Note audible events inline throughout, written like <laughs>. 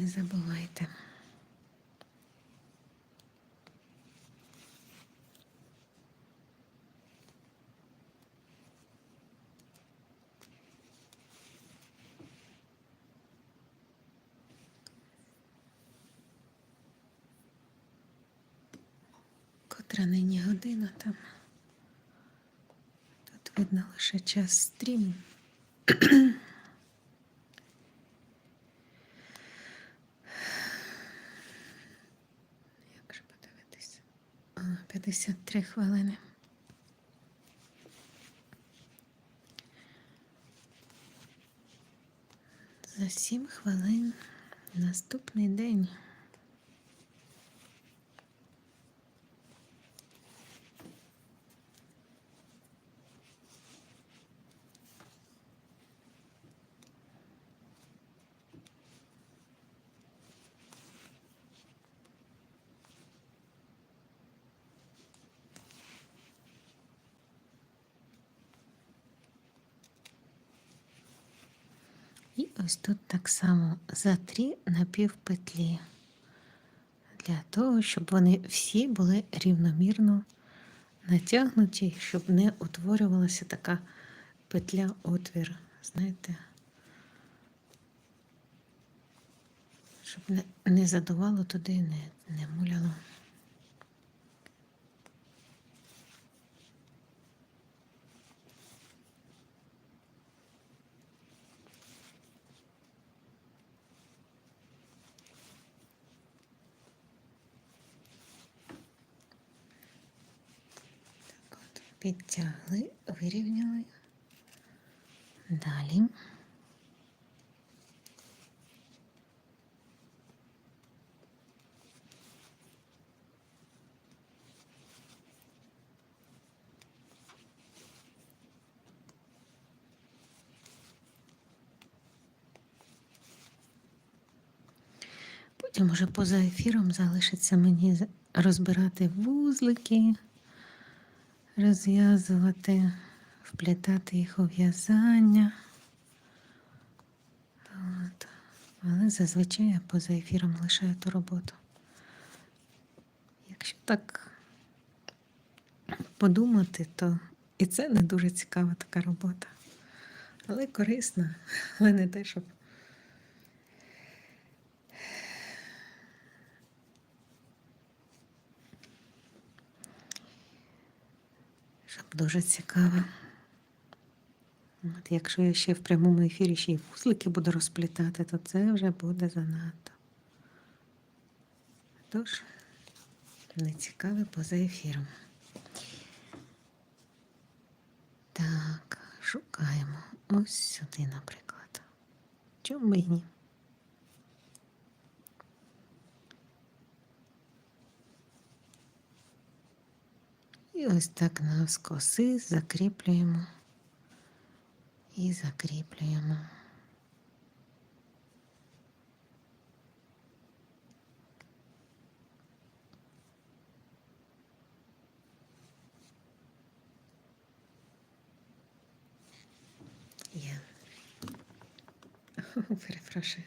Не забувайте. Котра нині година там. Тут видно лише час стріму. 53 хвилини. За 7 хвилин наступний день. І ось тут так само за три напівпетлі. Для того, щоб вони всі були рівномірно натягнуті, щоб не утворювалася така петля отвір. Знаєте? Щоб не, задувало туди, не, не муляло. Підтягли, вирівняли. Далі. Потім уже поза ефіром залишиться мені розбирати вузлики, розв'язувати, вплітати їх у в'язання. Але зазвичай я поза ефіром лишаю ту роботу. Якщо так подумати, то і це не дуже цікава така робота. Але корисна, але не те, щоб щоб дуже цікаво. От якщо я ще в прямому ефірі ще й вузлики буду розплітати, то це вже буде занадто. Тож, не цікаве поза ефіром. Так, шукаємо ось сюди, наприклад. Чому б і ось так навскоси закріплюємо і закріплюємо. Є. <laughs> Перепрошую.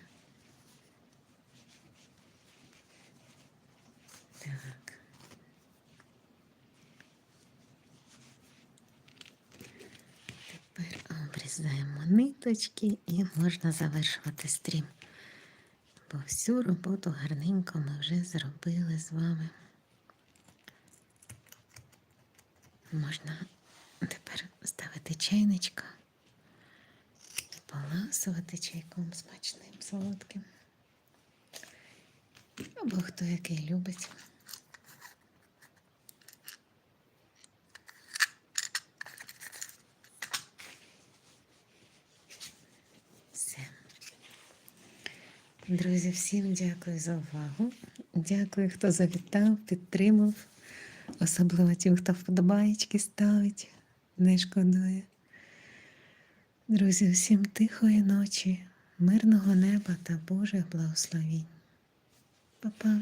Так. Тепер ниточки і можна завершувати стрім. Бо всю роботу гарненько ми вже зробили з вами. Можна тепер ставити чайничка і поласувати чайком смачним, солодким. Або хто який любить. Друзі, всім дякую за увагу. Дякую, хто завітав, підтримав. Особливо тим, хто вподобаєчки ставить, не шкодує. Друзі, всім тихої ночі, мирного неба та Божих благословінь. Па-па.